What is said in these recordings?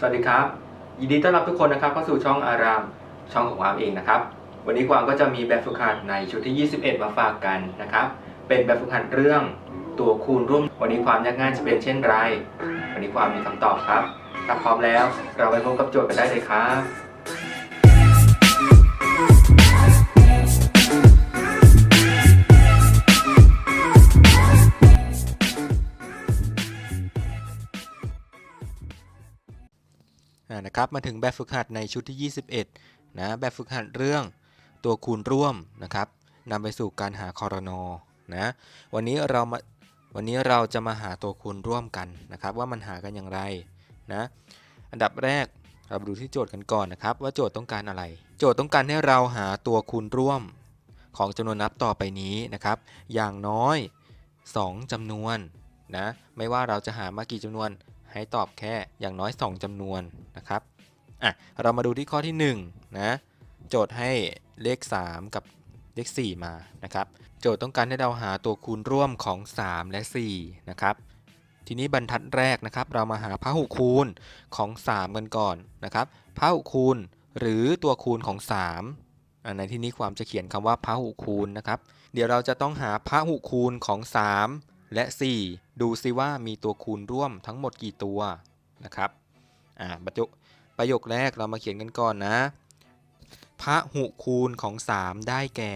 สวัสดีครับ ยินดีต้อนรับทุกคนนะครับเข้าสู่ช่องอารามช่องของวามเองนะครับ วันนี้กวางก็จะมีแบบฝึกหัดในชุดที่ 21 มาฝากกันนะครับ เป็นแบบฝึกหัดเรื่องตัวคูณร่วม วันนี้ความยากง่ายจะเป็นเช่นไร วันนี้ความมีคำตอบครับถ้าพร้อมแล้ว เราไปพบกับโจทย์กันได้เลยครับ นะครับมาถึงแบบฝึกหัดในชุดที่ 21นะแบบฝึกหัดเรื่องตัวคูณร่วมนะครับนำไปสู่การหาคอรนอนะวันนี้เรามาวันนี้เราจะมาหาตัวคูณร่วมกันนะครับ ว่ามันหากันอย่างไรนะอันดับแรกเราดูที่โจทย์กันก่อนนะครับ ว่าโจทย์ต้องการอะไร โจทย์ต้องการให้เราหาตัวคูณร่วมของจำนวนนับต่อไปนี้นะครับ อย่างน้อย 2จำนวนนะไม่ว่าเราจะหามากี่จำนวน ให้ตอบแค่อย่างน้อย 2จำนวนนะครับอะเรามาดูที่ข้อที่1นะโจทย์ให้เลข 3 กับเลข 4 มานะครับโจทย์ต้องการให้เราหาตัวคูณร่วมของ 3 และ4นะครับทีนี้บรรทัดแรกนะครับ เรามาหาพหุคูณของ 3 กันก่อนนะครับพหุคูณหรือตัวคูณของ3อะในที่นี้ความจะเขียนคำว่าพหุคูณนะครับ เดี๋ยวเราจะต้องหาพหุคูณของ 3 และ 4 ดูซิว่ามีตัวคูณร่วมทั้งหมดกี่ตัวนะครับอ่าประโยคประโยคแรกเรามาเขียนกันก่อนนะพระหุคูณของ 3 ได้แก่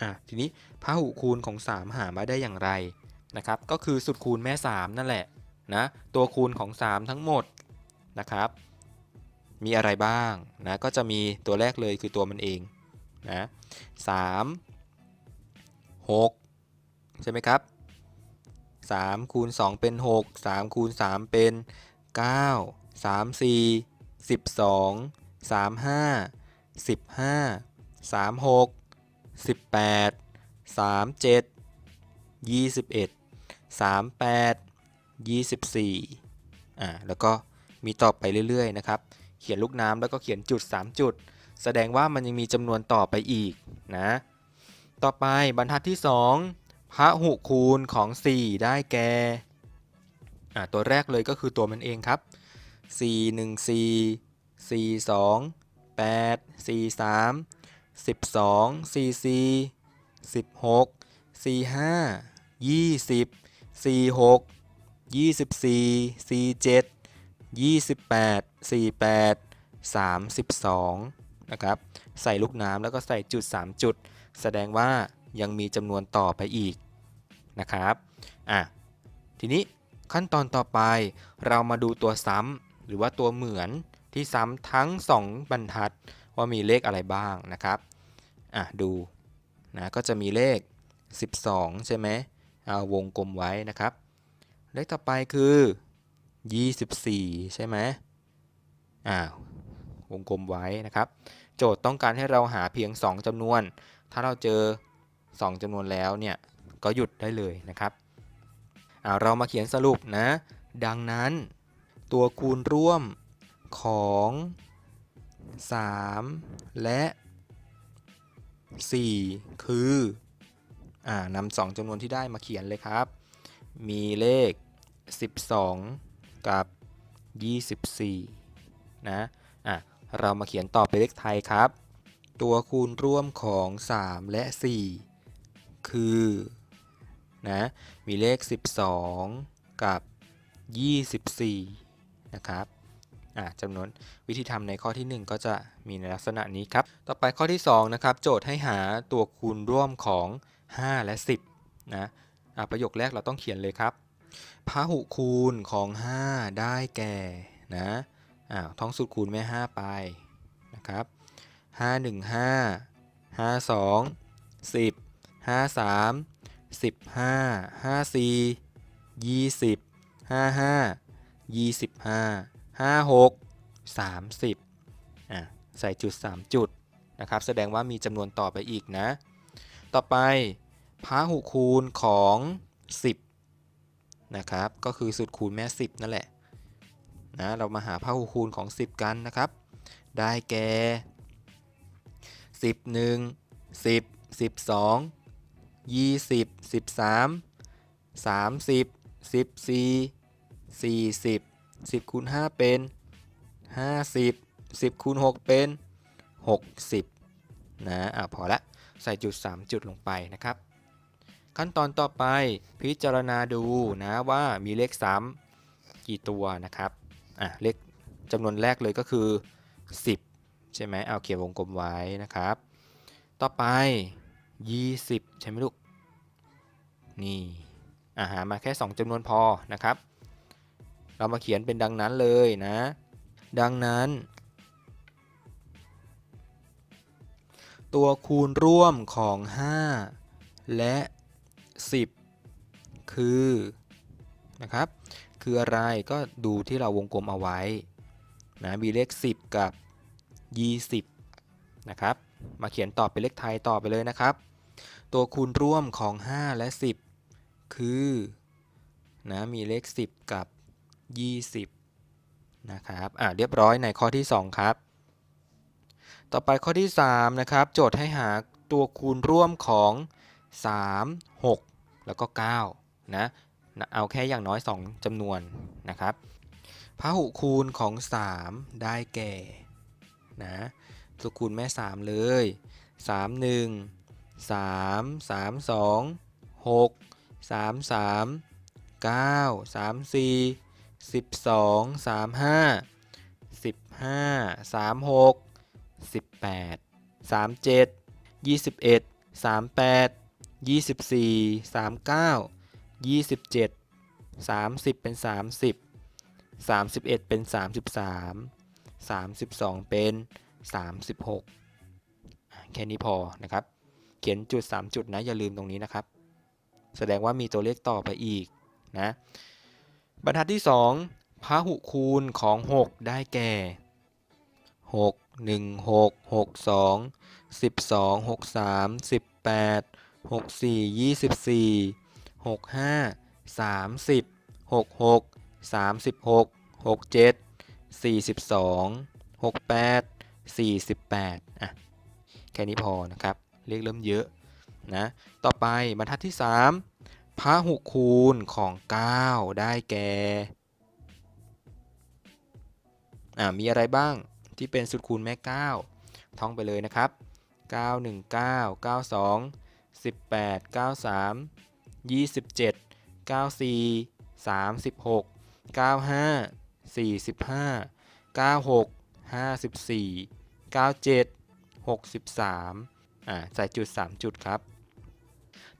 อะทีนี้พระหุคูณของ 3 หามาได้อย่างไรนะครับ ก็คือสุดคูณแม่ 3 นั่นแหละนะตัวคูณของ 3 ทั้งหมดนะครับ มีอะไรบ้างนะก็จะมีตัวแรกเลยคือตัวมันเองนะ3 6 ใช่ไหมครับ3คูณ2เป็น 6 3คูณ3เป็น 9 3 4 12 3 5 15 3 6 18 3 7 21 3 8 24อ่าแล้วก็มีต่อไปเรื่อย ๆ นะครับ เขียนลูกน้ำแล้วก็เขียนจุด 3 จุด แสดงว่ามันยังมีจำนวนต่อไปอีกนะ ต่อไปบรรทัดที่ 2 พหุคูณของ 4 ได้แก่ตัวแรกเลยก็คือตัวมันเองครับ 4 1 4 4 2 8 4 3 12 4 4 16 4 5 20 46 24 47 28 48 32 นะครับ ใส่ลูกน้ำแล้วก็ใส่จุด 3 จุด แสดงว่า ยังมีจำนวนต่อไปอีกนะครับอะทีนี้ขั้นตอนต่อไปเรามาดูตัวซ้ำหรือว่าตัวเหมือนที่ซ้ำทั้ง 2 บรรทัดว่ามีเลขอะไรบ้างนะครับอะดูนะก็จะมีเลข 12 ใช่ไหมเอาวงกลมไว้นะครับ เลขต่อไปคือ 24 ใช่ไหมอ่าวงกลมไว้นะครับ โจทย์ต้องการให้เราหาเพียง 2จำนวน ถ้าเราเจอ 2จำนวนแล้วเนี่ยก็หยุดได้เลยนะครับเรามาเขียนสรุปนะ ดังนั้นตัวคูณร่วมของ 3 และ 4 คืออนำสองจำนวนที่ได้มาเขียนเลยครับ มีเลข 12 กับ 24 นะอะเรามาเขียนต่อไปนเลขไทยครับ ตัวคูณร่วมของ 3 และ 4 คือนะมีเลข 12 กับ 24 นะครับจำนวนวิธีทำในข้อที่ 1 ก็จะมีในลักษณะนี้ครับ ต่อไปข้อที่ 2 นะครับ โจทย์ให้หาตัวคูณร่วมของ 5 และ 10 นะะประโยคแรกเราต้องเขียนเลยครับพหุคูณของ 5 ได้แก่นะอ่าท่องสูตรคูณแม่ 5 ไปนะครับ 5 1 5 5 2 10 5 3 15 5 4 20 5 5 25 5 6 30อะใส่จุด 3 จุดนะครับแสดงว่ามีจำนวนต่อไปอีกนะ ต่อไปพหุคูณของ 10นะครับก็คือสูตรคูณแม่ 10 นั่นแหละนะเรามาหาพหุคูณของ 10 กันนะครับ ได้แก่11 10 12 20 13 30 14 40 10คูณ5เป็น50 10คูณ6เป็น60นะอะพอละใส่จุด3จุดลงไปนะครับ ขั้นตอนต่อไปพิจารณาดูนะว่ามีเลขซ้ำกี่ตัวนะครับอะเลขจำนวนแรกเลยก็คือ 10 ใช่ไหมเอาเขียนวงกลมไว้นะครับ ต่อไป 20 ใช่ไหมลูก นี่อาหารมาแค่ 2จำนวนพอนะครับ เรามาเขียนเป็นดังนั้นเลยนะ ดังนั้น ตัวคูณร่วมของ 5 และ 10 คือนะครับ คืออะไรก็ดูที่เราวงกลมเอาไว้นะมีเลข 10 กับ 20 นะครับ มาเขียนต่อเป็นเลขไทยต่อไปเลยนะครับ ตัวคูณร่วมของ 5 และ 10 คือนะมีเลข 10 กับ 20นะครับอะเรียบร้อยในข้อที่ 2 ครับ ต่อไปข้อที่ 3 นะครับ โจทย์ให้หาตัวคูณร่วมของ 3 6 แล้วก็9นะนะเอาแค่อย่างน้อย 2จำนวนนะครับพหุคูณของ 3 ได้แก่นะตัวคูณแม่ 3 เลย 3 1 3 3 2 6 3 3 9 3 4 12 35 15 36 18 37 21 38 24 39 27 30 เป็น 30 31 เป็น 33 32 เป็น 36 แค่นี้พอนะครับ เขียนจุด 3 จุดนะ อย่าลืมตรงนี้นะครับ แสดงว่ามีตัวเลขต่อไปอีกนะบรรทัดที่ 2พหุคูณของ 6 ได้แก่ 6 1 6 6 2 12 6 3 18 6 4 24 6 5 30 6 6 36 6 7 42 68 48อะแค่นี้พอนะครับ เลขเริ่มเยอะ นะ ต่อไปบรรทัดที่ 3พหุคูณของ 9 ได้แก่มีอะไรบ้างที่เป็นสุดคูณแม่ 9 ท่องไปเลยนะครับ 9 1 9 9 2 18 93 27 94 36 95 45 96 54 97 63อ่าใส่จุด 3 จุดครับ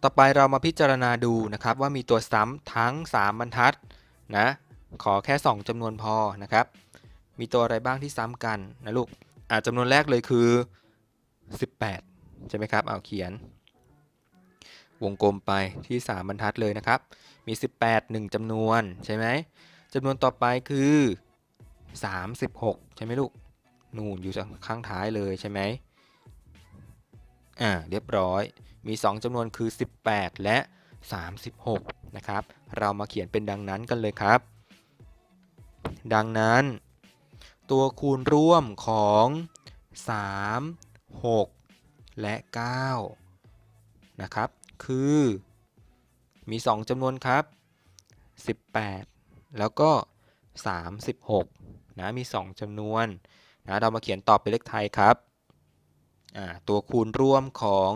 ต่อไปเรามาพิจารณาดูนะครับว่ามีตัวซ้ำทั้ง 3 บรรทัดนะขอแค่ 2จำนวนพอนะครับ มีตัวอะไรบ้างที่ซ้ำกันนะลูกอ่าจำนวนแรกเลยคือ 18 ใช่ไหมครับ เอาเขียน วงกลมไปที่ 3 บรรทัดเลยนะครับ มี 18 1จำนวนใช่ไหมจำนวนต่อไปคือ 36 ใช่ไหมลูก นู่นอยู่ข้างท้ายเลยใช่ไหมอ่าเรียบร้อย มี 2จำนวนคือ 18 และ 36 นะครับ เรามาเขียนเป็นดังนั้นกันเลยครับ ดังนั้น ตัวคูณร่วมของ 3 6 และ 9 นะครับ คือ มี 2จำนวนครับ 18 แล้วก็ 36 นะ มี 2จำนวนนะเรามาเขียนตอบเป็นเลขไทยครับตัวคูณร่วมของ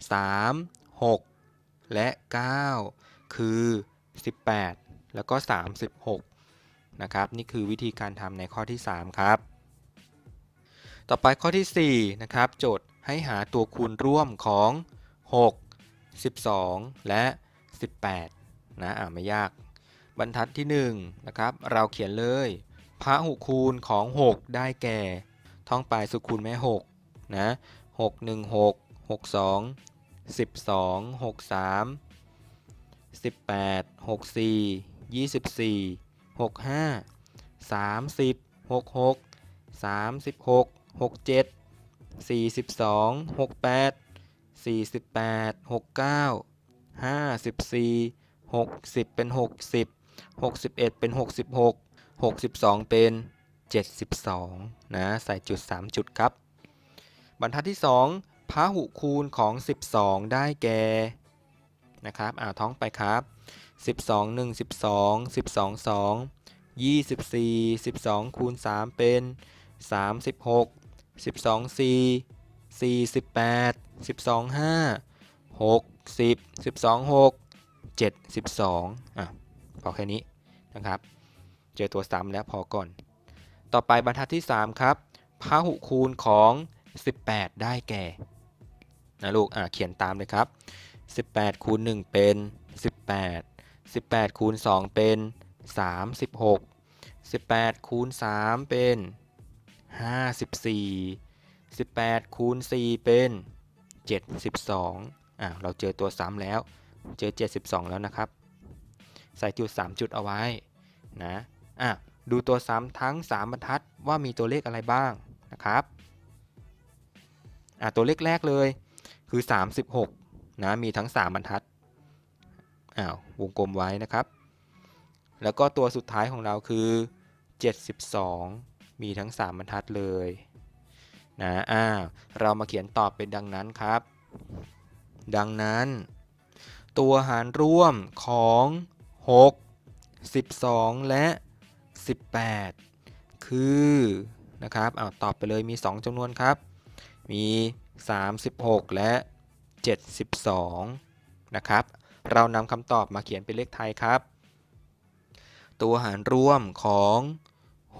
3 6 และ 9 คือ 18 แล้วก็ 36 นะครับ นี่คือวิธีการทำในข้อที่ 3 ครับ ต่อไปข้อที่ 4 นะครับ โจทย์ให้หาตัวคูณร่วมของ 6 12 และ 18 นะอ่าไม่ยาก บรรทัดที่ 1 นะครับ เราเขียนเลยพหุคูณของ 6 ได้แก่ ท่องไปสุดคูณแม่ 6 นะ 6 1 6 6 2 12 6 3 18 64 24 65 30 66 36 67 42 68 48 69 54 60 เป็น 60 61 เป็น 66 62 เป็น 72 นะ ใส่จุด 3 จุดครับ บรรทัดที่ 2 พหุคูณของ 12 ได้แก่นะครับอ่าท้องไปครับ 12 1 12 12 2 24 12คูณ3เป็น 36 12 4 48 12 5 60 12 6 72อะพอแค่นี้นะครับ เจอตัวซ้ำแล้วพอก่อน ต่อไปบรรทัดที่ 3 ครับพหุคูณของ 18 ได้แก่ นะลูกอะเขียนตามเลยครับ 18คูณ1เป็น 18 18คูณ2เป็น 36 18คูณ3เป็น 54 18คูณ4เป็น 72อะเราเจอตัวซ้ำแล้ว เจอ 72 แล้วนะครับ ใส่จุด 3 จุดเอาไว้นะอะดูตัวซ้ำทั้ง 3 บรรทัดว่ามีตัวเลขอะไรบ้างนะครับอะตัวเลขแรกเลย คือ 36นะมีทั้ง 3 บรรทัดอ้าววงกลมไว้นะครับ แล้วก็ตัวสุดท้ายของเราคือ 72 มีทั้ง 3 บรรทัดเลยนะอ้าวเรามาเขียนตอบเป็นดังนั้นครับ ดังนั้น ตัวหารร่วมของ 6 12 และ 18 คือนะครับเอาตอบไปเลยมี 2จำนวนครับ มี 36 และ 72 นะครับ เรานำคำตอบมาเขียนเป็นเลขไทยครับ ตัวหารร่วมของ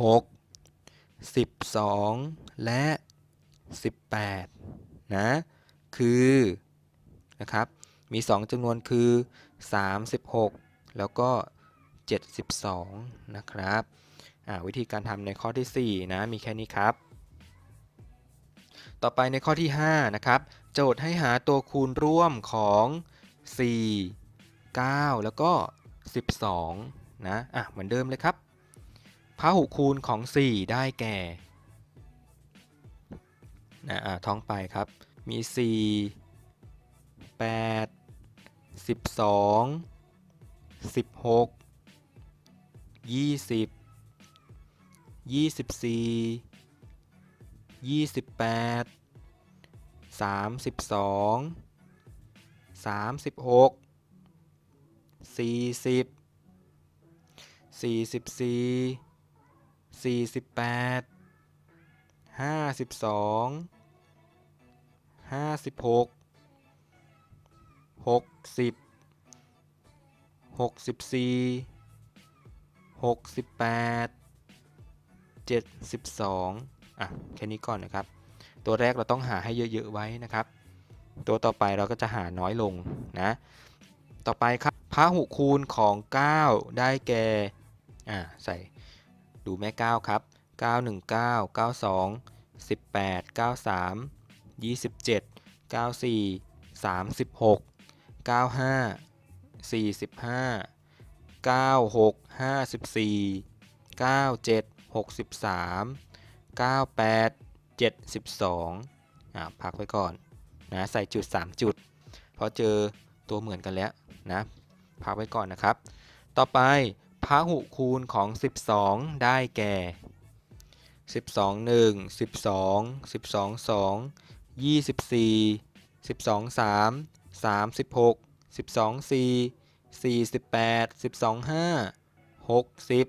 6 12 และ 18 นะ คือ นะครับ มี 2จำนวนคือ 36 แล้วก็ 72 นะครับวิธีการทำในข้อที่ 4 นะ มีแค่นี้ครับ ต่อไปในข้อที่5นะครับโจทย์ให้หาตัวคูณร่วมของ 4 9 แล้วก็ 12 นะ อะ เหมือนเดิมเลยครับพหุคูณของ 4 ได้แก่นะอะท่องไปครับ มี 4 8 12 16 20 24 28 32 36 40 44 48 52 56 60 64 68 72อ่ อะแค่นี้ก่อนนะครับ ตัวแรกเราต้องหาให้เยอะๆไว้นะครับ ตัวต่อไปเราก็จะหาน้อยลงนะ ต่อไปครับพหุคูณของ 9 ได้แก่อ่าใส่ดูแม่ 9 ครับ 919 92 18 93 27 94 36 95 45 96 54 97 63 98 72อ่าพักไว้ก่อนนะใส่จุด 3 จุด เพราะเจอตัวเหมือนกันแล้วนะพักไว้ก่อนนะครับ ต่อไปพหุคูณของ 12 ได้แก่ 12 1 12 12 2 24 12 3 36 12 4 48 12 5 60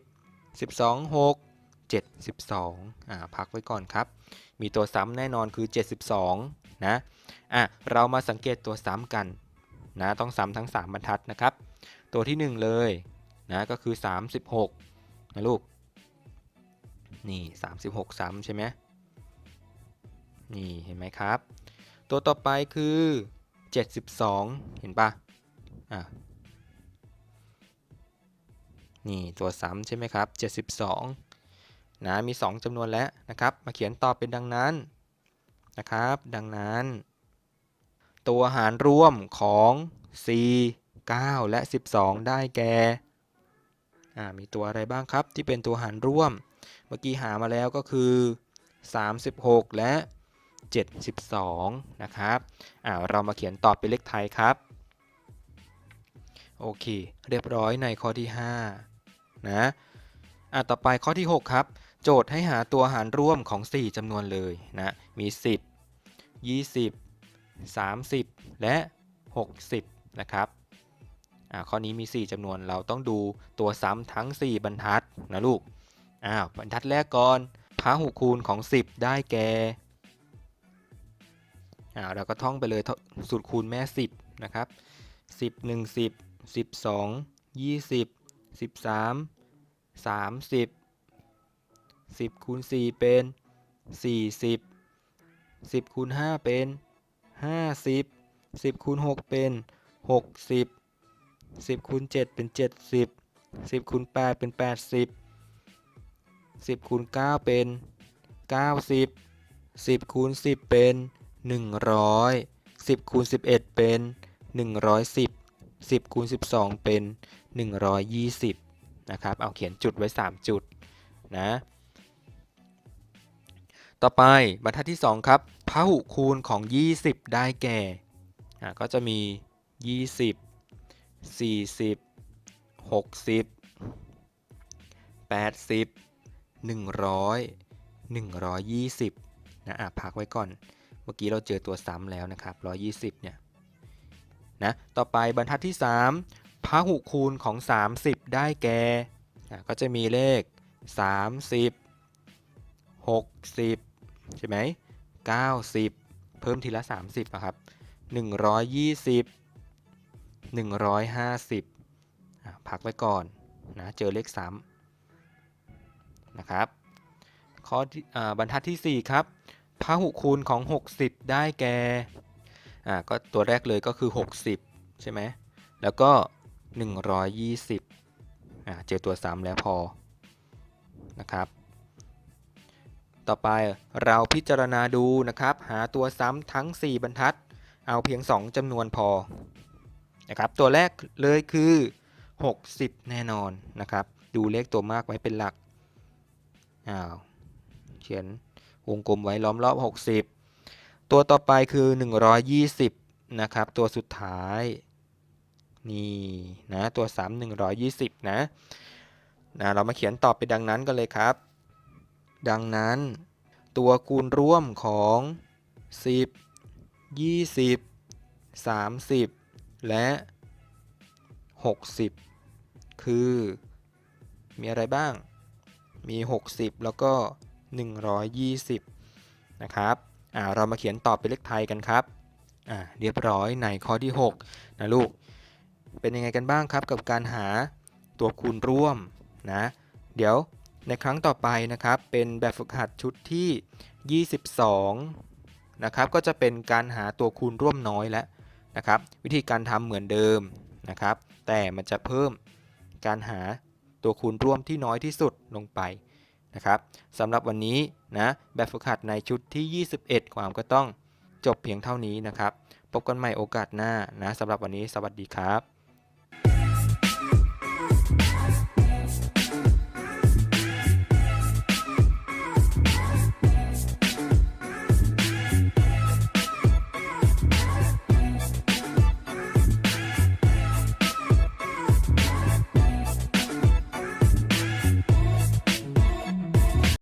12 6 72 อ่า พักไว้ก่อนครับ มีตัวซ้ำแน่นอนคือ 72 นะ อะ เรามาสังเกตตัวซ้ำกัน นะ ต้องซ้ำทั้ง 3 บรรทัดนะครับ ตัวที่ 1 เลย นะ ก็คือ 36 นะลูก นี่ 36 ซ้ำใช่ไหมนี่ เห็นไหมครับ ตัวต่อไปคือ 72 เห็นปะอะนี่ ตัวซ้ำใช่ไหมครับ 72 นะมี 2จำนวนแล้วนะครับ มาเขียนต่อเป็นดังนั้นนะครับ ดังนั้น ตัวหารร่วมของ4 9และ 12 ได้แก่อ่ามีตัวอะไรบ้างครับที่เป็นตัวหารร่วม เมื่อกี้หามาแล้วก็คือ 36 และ 72 นะครับอ่าเรามาเขียนตอบเป็นเลขไทยครับ โอเค เรียบร้อยในข้อที่ 5 นะอะต่อไปข้อที่ 6 ครับ โจทย์ให้หาตัวหารร่วมของ 4จำนวนเลยนะ มี 10 20 30 และ 60 นะครับอ่าข้อนี้มี 4จำนวนเราต้องดูตัวซ้ำทั้ง 4 บรรทัดนะลูกอ้าวบรรทัดแรกก่อนพหุคูณของ 10 ได้แก่อ่าเราก็ท่องไปเลยสูตรคูณแม่ 10 นะครับ 10 10 12 20 13 30 10คูณ4เป็น 40 10คูณ5เป็น 50 10คูณ6เป็น 60 10คูณ7เป็น 70 10คูณ8เป็น 80 10คูณ9เป็น 90 10คูณ10 เป็น 100 10คูณ11 เป็น 110 10คูณ12 เป็น 120 นะครับ เอาเขียนจุดไว้ 3 จุดนะ ต่อไปบรรทัดที่ 2 ครับพหุคูณของ 20 ได้แก่ก็จะมี 20 40 60 80 100 120นะอะพักไว้ก่อน เมื่อกี้เราเจอตัวซ้ำแล้วนะครับ 120 เนี่ยนะต่อไปบรรทัดที่ 3พหุคูณของ 30 ได้แก่ก็จะมีเลข 30 60 ใช่ไหม90 เพิ่มทีละ 30อะครับ120 150อะพักไว้ก่อนนะเจอเลขซ้ำนะครับข้อที่อ่าบรรทัดที่ 4 ครับพหุคูณของ 60 ได้แก่อ่าก็ตัวแรกเลยก็คือ 60 ใช่ไหมแล้วก็ 120อ่าเจอตัวซ้ำแล้วพอนะครับ ต่อไปเราพิจารณาดูนะครับ หาตัวซ้ำทั้ง 4 บรรทัด เอาเพียง 2จำนวนพอนะครับตัวแรกเลยคือ 60 แน่นอนนะครับ ดูเลขตัวมากไว้เป็นหลักอ้าวเขียนวงกลมไว้ล้อมรอบ 60 ตัวต่อไปคือ 120 นะครับ ตัวสุดท้ายนี่นะตัวซ้ำ120 นะนะ เรามาเขียนตอบไปดังนั้นกันเลยครับ ดังนั้น ตัวคูณร่วมของ 10 20 30 และ 60 คือ มีอะไรบ้าง มี 60 แล้วก็ 120 นะครับอ่าเรามาเขียนตอบเป็นเลขไทยกันครับอ่าเรียบร้อยในข้อที่ 6 นะลูก เป็นยังไงกันบ้างครับกับการหาตัวคูณร่วมนะ เดี๋ยว ในครั้งต่อไปนะครับ เป็นแบบฝึกหัดชุดที่ 22 นะครับ ก็จะเป็นการหาตัวคูณร่วมน้อยแล้วนะครับ วิธีการทำเหมือนเดิมนะครับ แต่มันจะเพิ่มการหาตัวคูณร่วมที่น้อยที่สุดลงไปนะครับสำหรับวันนี้นะแบบฝึกหัดในชุดที่ 21 ความก็ต้องจบเพียงเท่านี้นะครับ พบกันใหม่โอกาสหน้านะสำหรับวันนี้สวัสดีครับ